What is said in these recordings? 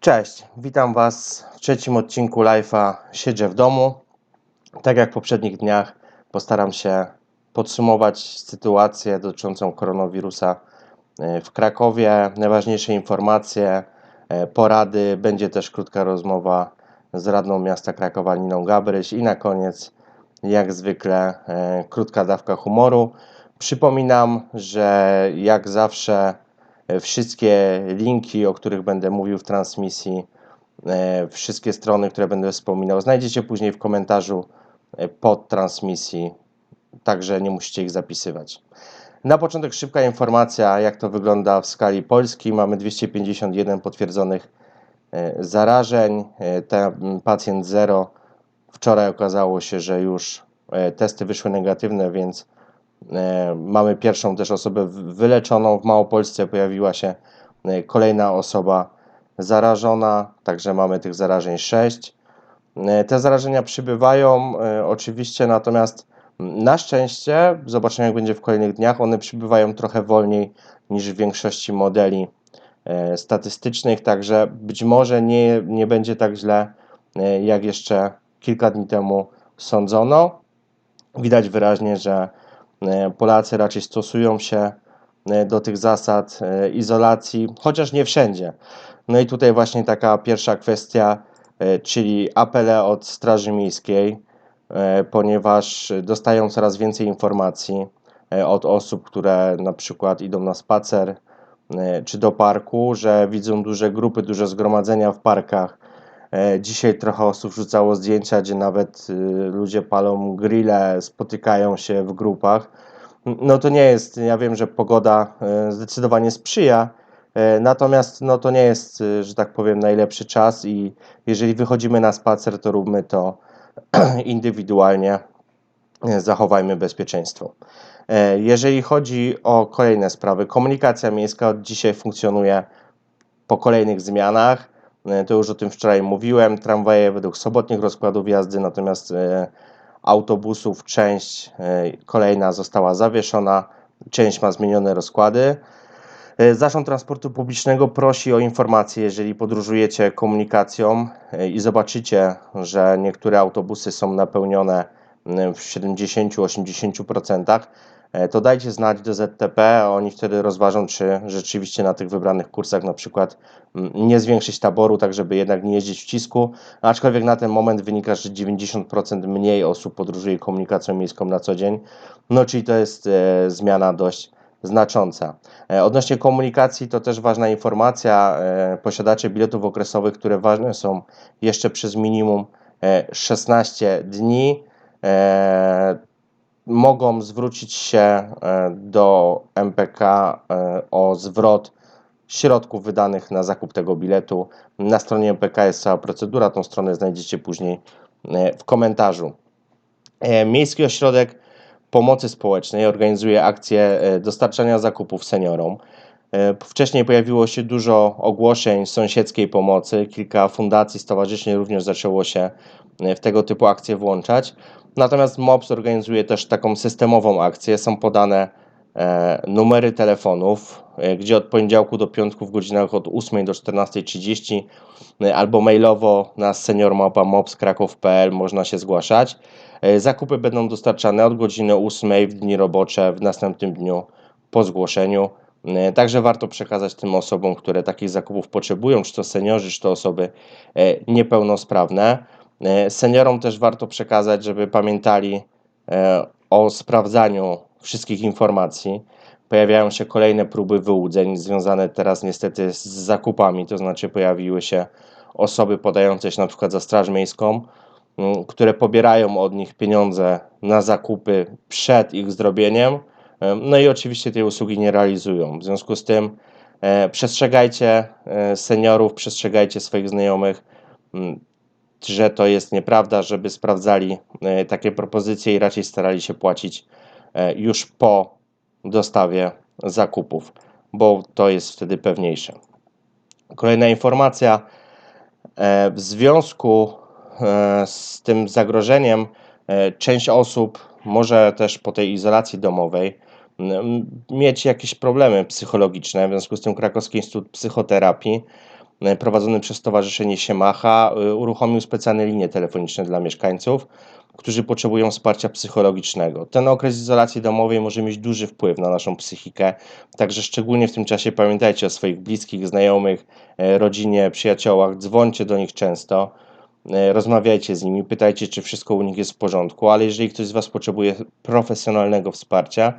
Cześć, witam Was w trzecim odcinku live'a Siedzę w domu. Tak jak w poprzednich dniach postaram się podsumować sytuację dotyczącą koronawirusa e, w Krakowie, najważniejsze informacje, e, porady, będzie też krótka rozmowa z radną miasta Krakowa Niną Gabryś i na koniec jak zwykle e, krótka dawka humoru. Przypominam, że jak zawsze wszystkie linki, o których będę mówił w transmisji, e, wszystkie strony, które będę wspominał, znajdziecie później w komentarzu e, pod transmisji, także nie musicie ich zapisywać. Na początek szybka informacja, jak to wygląda w skali Polski. Mamy 251 potwierdzonych zarażeń. Ten pacjent zero. Wczoraj okazało się, że już testy wyszły negatywne, więc E, mamy pierwszą też osobę wyleczoną. W Małopolsce pojawiła się e, kolejna osoba zarażona, także mamy tych zarażeń 6. E, te zarażenia przybywają oczywiście, natomiast na szczęście, zobaczymy jak będzie w kolejnych dniach, one przybywają trochę wolniej niż w większości modeli statystycznych, także być może nie, nie będzie tak źle, jak jeszcze kilka dni temu sądzono. Widać wyraźnie, że E, Polacy raczej stosują się e, do tych zasad e, izolacji, chociaż nie wszędzie. No i tutaj właśnie taka pierwsza kwestia, czyli apele od Straży Miejskiej, ponieważ dostają coraz więcej informacji od osób, które na przykład idą na spacer czy do parku, że widzą duże grupy, duże zgromadzenia w parkach. Dzisiaj trochę osób rzucało zdjęcia, gdzie nawet ludzie palą grille, spotykają się w grupach no to nie jest, ja wiem, że pogoda e, zdecydowanie sprzyja, e, natomiast no to nie jest, e, że tak powiem, najlepszy czas i jeżeli wychodzimy na spacer, to róbmy to indywidualnie, zachowajmy bezpieczeństwo. Jeżeli chodzi o kolejne sprawy, komunikacja miejska od dzisiaj funkcjonuje po kolejnych zmianach. To już o tym wczoraj mówiłem. Tramwaje według sobotnich rozkładów jazdy, natomiast autobusów część e, kolejna została zawieszona, część ma zmienione rozkłady. E, Zarząd Transportu Publicznego prosi o informacje, jeżeli podróżujecie komunikacją e, i zobaczycie, że niektóre autobusy są napełnione w 70-80%, E, to dajcie znać do ZTP, oni wtedy rozważą, czy rzeczywiście na tych wybranych kursach na przykład mm, nie zwiększyć taboru, tak żeby jednak nie jeździć w cisku, aczkolwiek na ten moment wynika, że 90% mniej osób podróżuje komunikacją miejską na co dzień, no czyli to jest e, zmiana dość znacząca. E, odnośnie komunikacji to też ważna informacja, e, posiadacze biletów okresowych, które ważne są jeszcze przez minimum e, 16 dni, e, mogą zwrócić się e, do MPK e, o zwrot środków wydanych na zakup tego biletu. Na stronie MPK jest cała procedura, tą stronę znajdziecie później e, w komentarzu. Miejski Ośrodek Pomocy Społecznej organizuje akcję dostarczania zakupów seniorom. Wcześniej pojawiło się dużo ogłoszeń sąsiedzkiej pomocy, kilka fundacji, stowarzyszeń również zaczęło się w tego typu akcje włączać. Natomiast MOPS organizuje też taką systemową akcję. Są podane e, numery telefonów, e, gdzie od poniedziałku do piątku w godzinach od 8 do 14.30 e, albo mailowo na seniormapa.mops.kraków.pl można się zgłaszać. E, zakupy będą dostarczane od godziny 8 w dni robocze w następnym dniu po zgłoszeniu. E, także warto przekazać tym osobom, które takich zakupów potrzebują, czy to seniorzy, czy to osoby e, niepełnosprawne. E, seniorom też warto przekazać, żeby pamiętali e, o sprawdzaniu wszystkich informacji. Pojawiają się kolejne próby wyłudzeń związane teraz niestety z zakupami, to znaczy pojawiły się osoby podające się na przykład za Straż Miejską, które pobierają od nich pieniądze na zakupy przed ich zrobieniem, e, no i oczywiście tej usługi nie realizują. W związku z tym przestrzegajcie seniorów, przestrzegajcie swoich znajomych że to jest nieprawda, żeby sprawdzali e, takie propozycje i raczej starali się płacić e, już po dostawie zakupów, bo to jest wtedy pewniejsze. Kolejna informacja. E, w związku z tym zagrożeniem, część osób może też po tej izolacji domowej mieć jakieś problemy psychologiczne. W związku z tym Krakowski Instytut Psychoterapii prowadzony przez Stowarzyszenie Siemacha e, uruchomił specjalne linie telefoniczne dla mieszkańców, którzy potrzebują wsparcia psychologicznego. Ten okres izolacji domowej może mieć duży wpływ na naszą psychikę, także szczególnie w tym czasie pamiętajcie o swoich bliskich, znajomych, e, rodzinie, przyjaciołach, dzwońcie do nich często. Rozmawiajcie z nimi, pytajcie, czy wszystko u nich jest w porządku, ale jeżeli ktoś z Was potrzebuje profesjonalnego wsparcia,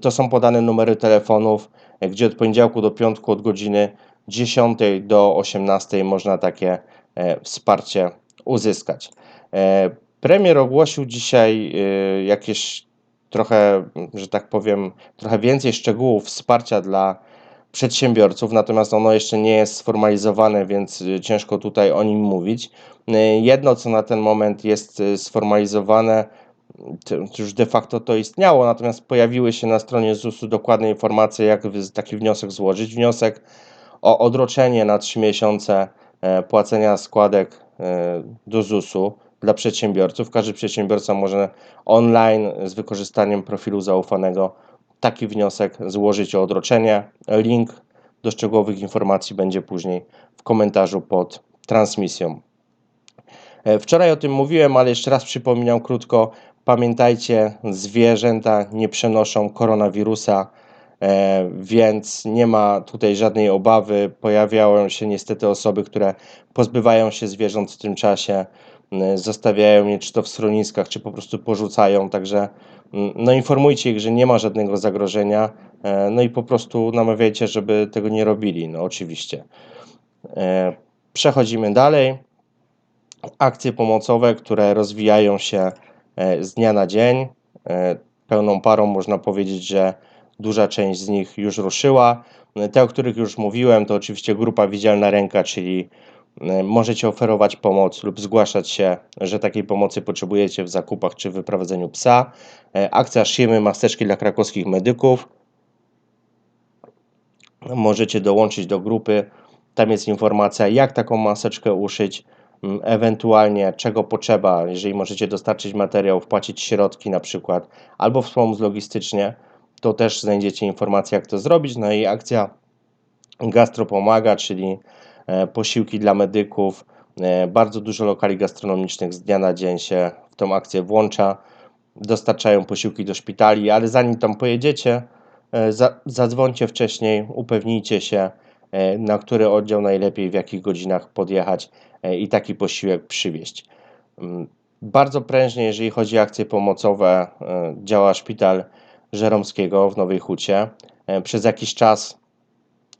to są podane numery telefonów, gdzie od poniedziałku do piątku od godziny 10 do 18 można takie e, wsparcie uzyskać. E, premier ogłosił dzisiaj e, jakieś trochę, że tak powiem, trochę więcej szczegółów wsparcia dla przedsiębiorców, natomiast ono jeszcze nie jest sformalizowane, więc ciężko tutaj o nim mówić. Jedno, co na ten moment jest sformalizowane, już de facto to istniało, natomiast pojawiły się na stronie ZUS-u dokładne informacje, jak taki wniosek złożyć. Wniosek o odroczenie na 3 miesiące e, płacenia składek e, do ZUS-u dla przedsiębiorców. Każdy przedsiębiorca może online z wykorzystaniem profilu zaufanego taki wniosek złożyć o odroczenie. Link do szczegółowych informacji będzie później w komentarzu pod transmisją. E, wczoraj o tym mówiłem, ale jeszcze raz przypominam krótko. Pamiętajcie, zwierzęta nie przenoszą koronawirusa, więc nie ma tutaj żadnej obawy. Pojawiają się niestety osoby, które pozbywają się zwierząt w tym czasie, zostawiają je czy to w schroniskach, czy po prostu porzucają. Także no informujcie ich, że nie ma żadnego zagrożenia, e, no i po prostu namawiajcie, żeby tego nie robili, no oczywiście. E, przechodzimy dalej. Akcje pomocowe, które rozwijają się E, z dnia na dzień. E, pełną parą można powiedzieć, że duża część z nich już ruszyła. E, te, o których już mówiłem, to oczywiście grupa Widzialna Ręka, czyli możecie oferować pomoc lub zgłaszać się, że takiej pomocy potrzebujecie w zakupach czy wyprowadzeniu psa. Akcja Szyjemy maseczki dla krakowskich medyków. Możecie dołączyć do grupy. Tam jest informacja, jak taką maseczkę uszyć ewentualnie czego potrzeba, jeżeli możecie dostarczyć materiał, wpłacić środki na przykład, albo wspomóc logistycznie, to też znajdziecie informację, jak to zrobić. No i akcja Gastro Pomaga, czyli e, posiłki dla medyków. E, bardzo dużo lokali gastronomicznych z dnia na dzień się w tą akcję włącza. Dostarczają posiłki do szpitali, ale zanim tam pojedziecie, e, zadzwońcie wcześniej, upewnijcie się, na który oddział najlepiej, w jakich godzinach podjechać i taki posiłek przywieźć. Mm, bardzo prężnie, jeżeli chodzi o akcje pomocowe, działa szpital Żeromskiego w Nowej Hucie. E, przez jakiś czas,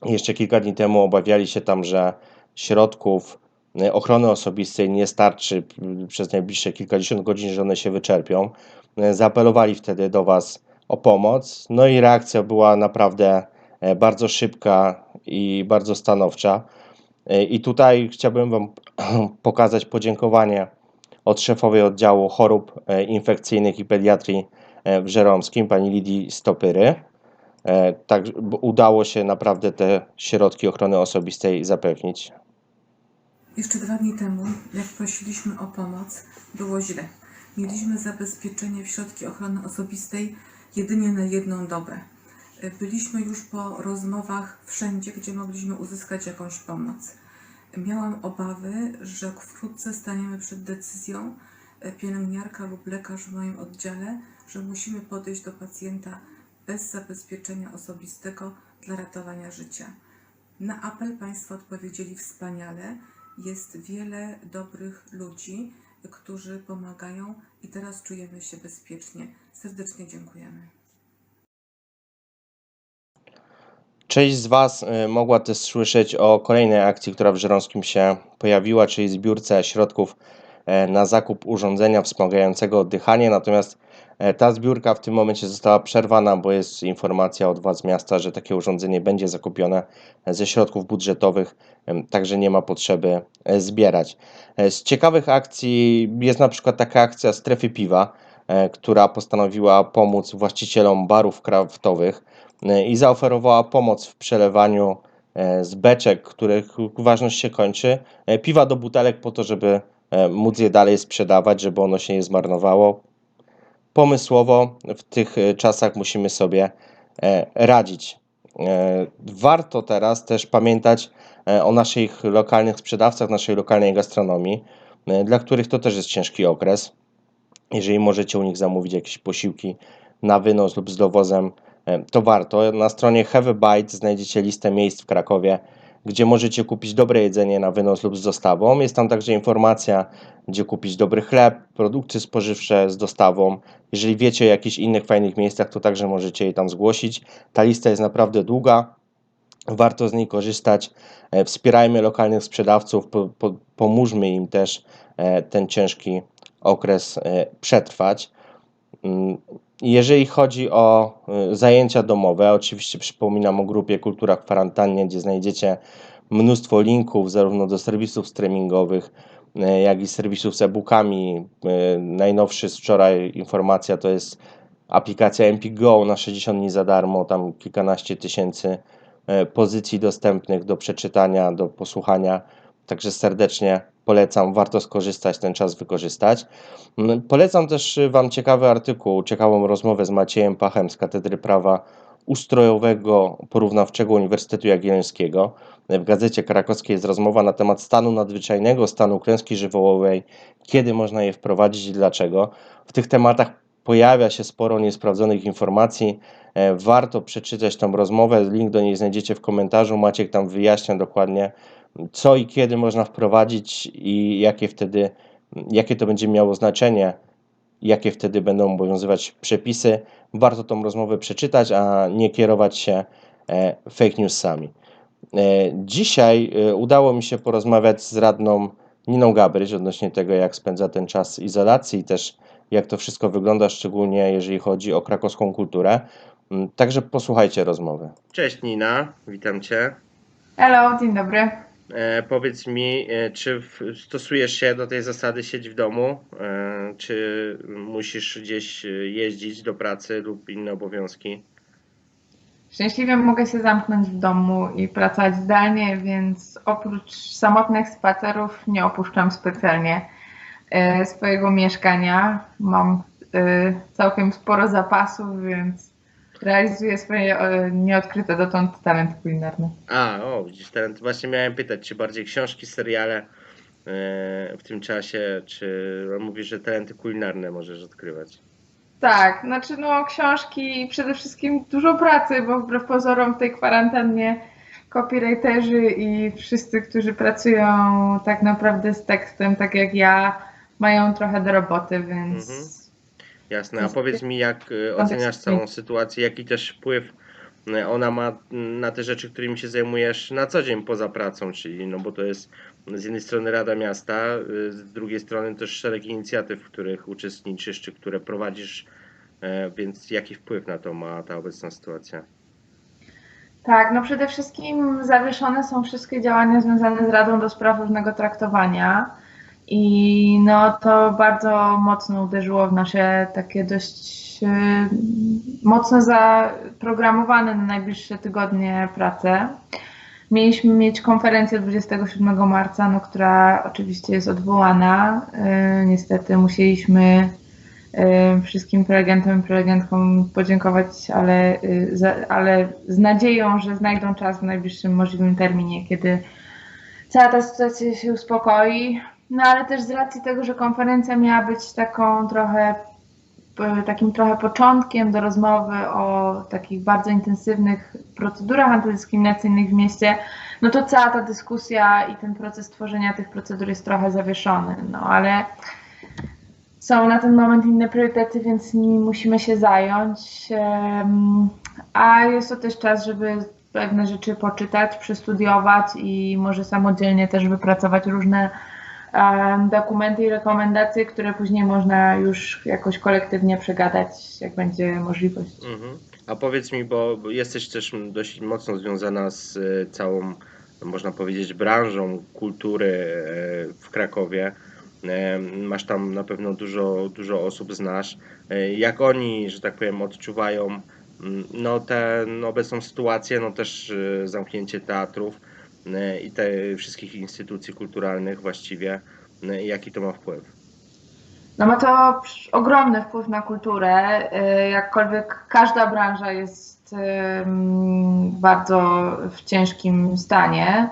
jeszcze kilka dni temu, obawiali się tam, że środków ochrony osobistej nie starczy przez najbliższe kilkadziesiąt godzin, że one się wyczerpią. Zaapelowali wtedy do Was o pomoc. No i reakcja była naprawdę bardzo szybka i bardzo stanowcza. I tutaj chciałbym Wam pokazać podziękowanie od szefowej oddziału chorób e, infekcyjnych i pediatrii e, w Żeromskim, pani Lidii Stopyry. E, tak, udało się naprawdę te środki ochrony osobistej zapewnić. Jeszcze dwa dni temu, jak prosiliśmy o pomoc, było źle. Mieliśmy zabezpieczenie w środki ochrony osobistej jedynie na jedną dobę. Byliśmy już po rozmowach wszędzie, gdzie mogliśmy uzyskać jakąś pomoc. Miałam obawy, że wkrótce staniemy przed decyzją, e, pielęgniarka lub lekarz w moim oddziale, że musimy podejść do pacjenta bez zabezpieczenia osobistego dla ratowania życia. Na apel Państwo odpowiedzieli wspaniale. Jest wiele dobrych ludzi, którzy pomagają i teraz czujemy się bezpiecznie. Serdecznie dziękujemy. Część z Was y, mogła też słyszeć o kolejnej akcji, która w Żeromskim się pojawiła, czyli zbiórce środków e, na zakup urządzenia wspomagającego oddychanie. Natomiast ta zbiórka w tym momencie została przerwana, bo jest informacja od władz miasta, że takie urządzenie będzie zakupione e, ze środków budżetowych, także nie ma potrzeby zbierać. Z ciekawych akcji jest na przykład taka akcja strefy piwa, która postanowiła pomóc właścicielom barów kraftowych E, i zaoferowała pomoc w przelewaniu e, z beczek, których ważność się kończy, e, piwa do butelek po to, żeby móc je dalej sprzedawać, żeby ono się nie zmarnowało. Pomysłowo w tych czasach musimy sobie radzić. Warto teraz też pamiętać, e, o naszych lokalnych sprzedawcach, naszej lokalnej gastronomii, e, dla których to też jest ciężki okres. Jeżeli możecie u nich zamówić jakieś posiłki na wynos lub z dowozem, e, to warto. Na stronie Have a Bite znajdziecie listę miejsc w Krakowie, gdzie możecie kupić dobre jedzenie na wynos lub z dostawą. Jest tam także informacja, gdzie kupić dobry chleb, produkty spożywcze z dostawą. Jeżeli wiecie o jakichś innych fajnych miejscach, to także możecie je tam zgłosić. Ta lista jest naprawdę długa. Warto z niej korzystać. E, Wspierajmy lokalnych sprzedawców, po, po, pomóżmy im też e, ten ciężki okres e, przetrwać. Jeżeli chodzi o y, zajęcia domowe, oczywiście przypominam o grupie Kultura w kwarantannie, gdzie znajdziecie mnóstwo linków zarówno do serwisów streamingowych, y, jak i serwisów z e-bookami. Y, Najnowszy z wczoraj informacja to jest aplikacja Empik Go na 60 dni za darmo, tam kilkanaście tysięcy pozycji dostępnych do przeczytania, do posłuchania. Także serdecznie polecam, warto skorzystać, ten czas wykorzystać. Mm, Polecam też y, Wam ciekawy artykuł, ciekawą rozmowę z Maciejem Pachem z Katedry Prawa Ustrojowego Porównawczego Uniwersytetu Jagiellońskiego. W Gazecie Krakowskiej jest rozmowa na temat stanu nadzwyczajnego, stanu klęski żywiołowej, kiedy można je wprowadzić i dlaczego. W tych tematach pojawia się sporo niesprawdzonych informacji. E, Warto przeczytać tą rozmowę, link do niej znajdziecie w komentarzu. Maciek tam wyjaśnia dokładnie, co i kiedy można wprowadzić i jakie wtedy, jakie to będzie miało znaczenie, jakie wtedy będą obowiązywać przepisy. Warto tą rozmowę przeczytać, a nie kierować się e, fake newsami. E, Dzisiaj e, udało mi się porozmawiać z radną Niną Gabryś odnośnie tego, jak spędza ten czas izolacji i też jak to wszystko wygląda, szczególnie jeżeli chodzi o krakowską kulturę. Mm, Także posłuchajcie rozmowy. Cześć Nina, witam Cię. Hello, dzień dobry. E, powiedz mi, e, czy stosujesz się do tej zasady siedź w domu, e, czy musisz gdzieś jeździć do pracy lub inne obowiązki? Szczęśliwie mogę się zamknąć w domu i pracować zdalnie, więc oprócz samotnych spacerów nie opuszczam specjalnie swojego mieszkania. Mam całkiem sporo zapasów, więc realizuję swoje e, nieodkryte dotąd talenty kulinarne. A, o, widzisz, talent. Właśnie miałem pytać, czy bardziej książki, seriale e, w tym czasie, czy mówisz, że talenty kulinarne możesz odkrywać? Tak, znaczy no książki i przede wszystkim dużo pracy, bo wbrew pozorom w tej kwarantannie copywriterzy i wszyscy, którzy pracują tak naprawdę z tekstem, tak jak ja, mają trochę do roboty, więc Mhm. Jasne, a powiedz mi, jak e, oceniasz całą sytuację, jaki też wpływ e, ona ma na te rzeczy, którymi się zajmujesz na co dzień poza pracą, czyli no bo to jest z jednej strony Rada Miasta, e, z drugiej strony też szereg inicjatyw, w których uczestniczysz, czy które prowadzisz, więc jaki wpływ na to ma ta obecna sytuacja? tak, no przede wszystkim zawieszone są wszystkie działania związane z Radą do Spraw Równego Traktowania i no to bardzo mocno uderzyło w nasze takie dość e, mocno zaprogramowane na najbliższe tygodnie prace. Mieliśmy mieć konferencję 27 marca, no, która oczywiście jest odwołana. E, niestety musieliśmy e, wszystkim prelegentom i prelegentkom podziękować, ale, ale z nadzieją, że znajdą czas w najbliższym możliwym terminie, kiedy cała ta sytuacja się uspokoi. No ale też z racji tego, że konferencja miała być taką trochę p- takim trochę początkiem do rozmowy o takich bardzo intensywnych procedurach antydyskryminacyjnych w mieście, no to cała ta dyskusja i ten proces tworzenia tych procedur jest trochę zawieszony. No ale są na ten moment inne priorytety, więc nimi musimy się zająć. A jest to też czas, żeby pewne rzeczy poczytać, przestudiować i może samodzielnie też wypracować różne dokumenty i rekomendacje, które później można już jakoś kolektywnie przegadać, jak będzie możliwość. Mhm. A powiedz mi, bo jesteś też dość mocno związana z e, całą, można powiedzieć, branżą kultury e, w Krakowie. Masz tam na pewno dużo, dużo osób znasz. E, Jak oni, że tak powiem, odczuwają mm, no, tę obecną sytuację, no też zamknięcie teatrów i te wszystkich instytucji kulturalnych właściwie. E, Jaki to ma wpływ? No ma to ogromny wpływ na kulturę, y, jakkolwiek każda branża jest bardzo w ciężkim stanie.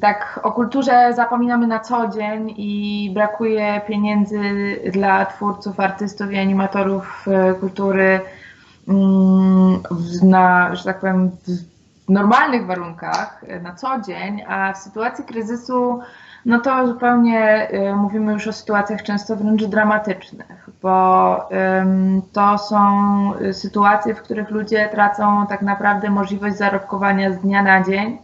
Tak, o kulturze zapominamy na co dzień i brakuje pieniędzy dla twórców, artystów i animatorów e, kultury na, że tak powiem, normalnych warunkach e, na co dzień, a w sytuacji kryzysu, no to zupełnie e, mówimy już o sytuacjach często wręcz dramatycznych, bo to są e, sytuacje, w których ludzie tracą tak naprawdę możliwość zarobkowania z dnia na dzień.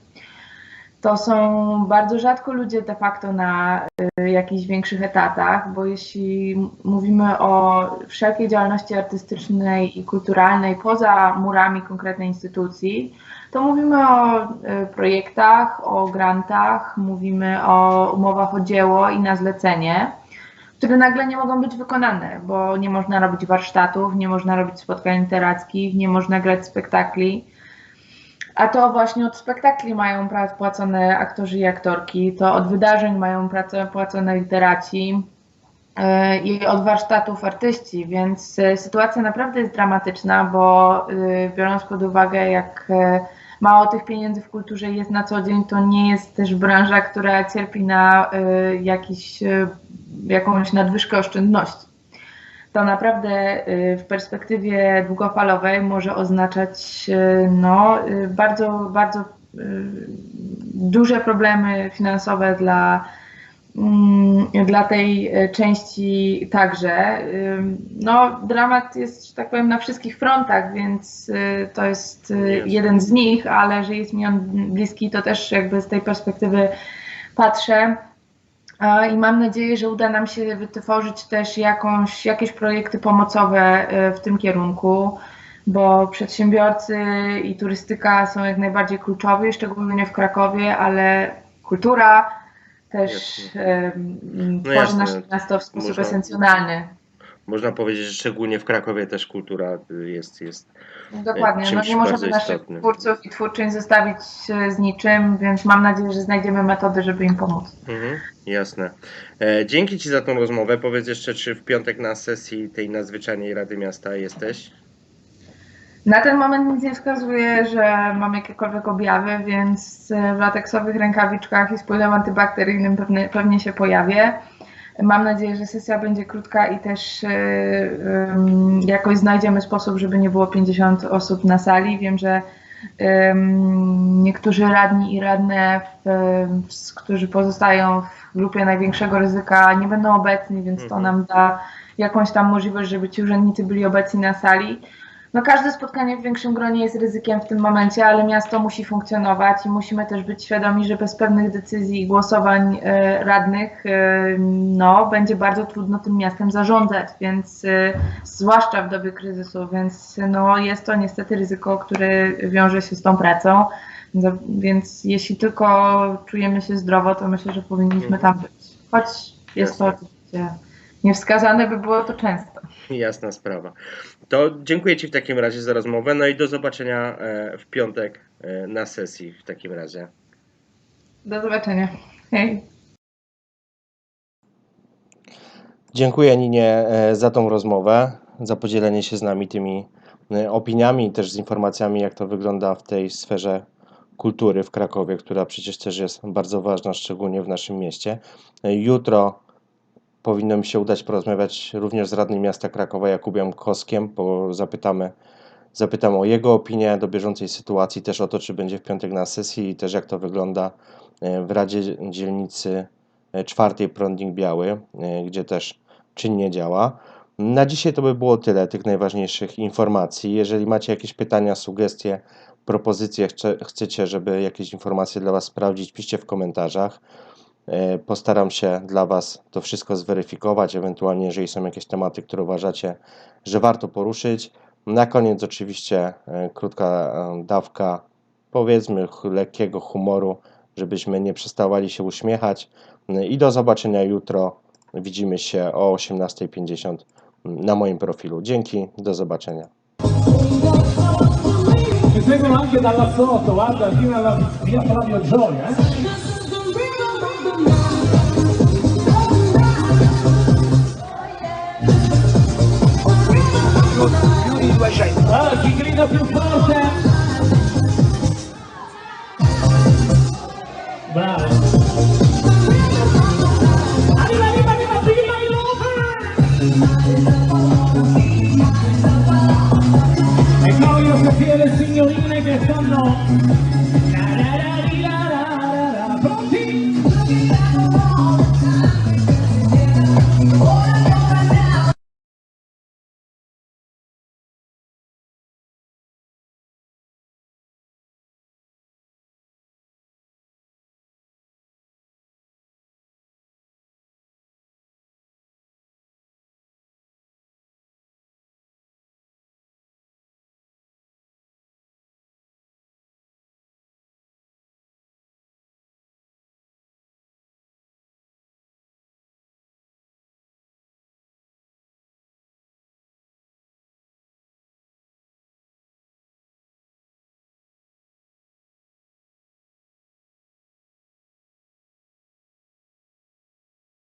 To są bardzo rzadko ludzie de facto na jakichś większych etatach, bo jeśli mówimy o wszelkiej działalności artystycznej i kulturalnej poza murami konkretnej instytucji, to mówimy o y, projektach, o grantach, mówimy o umowach o dzieło i na zlecenie, które nagle nie mogą być wykonane, bo nie można robić warsztatów, nie można robić spotkań literackich, nie można grać spektakli. A to właśnie od spektakli mają płacone aktorzy i aktorki, to od wydarzeń mają prace- płacone literaci e, i od warsztatów artyści, więc e, sytuacja naprawdę jest dramatyczna, bo e, biorąc pod uwagę, jak e, mało tych pieniędzy w kulturze jest na co dzień, to nie jest też branża, która cierpi na e, jakiś, e, jakąś nadwyżkę oszczędności. To naprawdę y, w perspektywie długofalowej może oznaczać y, no, y, bardzo, bardzo y, duże problemy finansowe dla, dla tej y, części także. No, dramat jest, że tak powiem, na wszystkich frontach, więc y, to jest y, Jasne. jeden z nich, ale że jest mi on bliski, to też jakby z tej perspektywy patrzę. I mam nadzieję, że uda nam się wytworzyć też jakąś, jakieś projekty pomocowe e, w tym kierunku, bo przedsiębiorcy i turystyka są jak najbardziej kluczowi, szczególnie w Krakowie, ale kultura też m, tworzy nasze miasto w sposób Można- esencjonalny. Można powiedzieć, że szczególnie w Krakowie też kultura y, jest, jest Dokładnie, no czymś nie bardzo możemy naszych istotnym. twórców i twórczyń zostawić e, z niczym, więc mam nadzieję, że znajdziemy metody, żeby im pomóc. Mhm, jasne. E, dzięki Ci za tą rozmowę. Powiedz jeszcze, czy w piątek na sesji tej nadzwyczajnej Rady Miasta jesteś? Na ten moment nic nie wskazuje, że mam jakiekolwiek objawy, więc e, w lateksowych rękawiczkach i z płynem antybakteryjnym pewnie, pewnie się pojawię. Mam nadzieję, że sesja będzie krótka i też e, em, jakoś znajdziemy sposób, żeby nie było 50 osób na sali. Wiem, że em, niektórzy radni i radne, w, w, którzy pozostają w grupie największego ryzyka, nie będą obecni, więc to Mhm. nam da jakąś tam możliwość, żeby ci urzędnicy byli obecni na sali. No każde spotkanie w większym gronie jest ryzykiem w tym momencie, ale miasto musi funkcjonować i musimy też być świadomi, że bez pewnych decyzji i głosowań e, radnych e, no, będzie bardzo trudno tym miastem zarządzać, więc e, zwłaszcza w dobie kryzysu, więc no, jest to niestety ryzyko, które wiąże się z tą pracą. Za- Więc jeśli tylko czujemy się zdrowo, to myślę, że powinniśmy tam być. Choć jest to oczywiście niewskazane, by było to często. Jasna sprawa. To dziękuję Ci w takim razie za rozmowę. No i do zobaczenia e, w piątek e, na sesji w takim razie. Do zobaczenia. Hej. Dziękuję Ninie e, za tą rozmowę, za podzielenie się z nami tymi opiniami i też z informacjami, jak to wygląda w tej sferze kultury w Krakowie, która przecież też jest bardzo ważna, szczególnie w naszym mieście. Jutro powinno mi się udać porozmawiać również z radnym miasta Krakowa Jakubem Koskiem, bo zapytamy, zapytam o jego opinię do bieżącej sytuacji, też o to, czy będzie w piątek na sesji i też jak to wygląda e, w Radzie Dzielnicy e, czwartej Prądnik Biały, e, gdzie też czynnie działa. Na dzisiaj to by było tyle tych najważniejszych informacji. Jeżeli macie jakieś pytania, sugestie, propozycje, chce, chcecie, żeby jakieś informacje dla Was sprawdzić, piszcie w komentarzach. E, Postaram się dla Was to wszystko zweryfikować, ewentualnie jeżeli są jakieś tematy, które uważacie, że warto poruszyć. Na koniec oczywiście e, krótka e, dawka, powiedzmy, lekkiego humoru, żebyśmy nie przestawali się uśmiechać. I do zobaczenia jutro. Widzimy się o 18.50 na moim profilu. Dzięki, do zobaczenia. facendo. Allora, chi grida più forte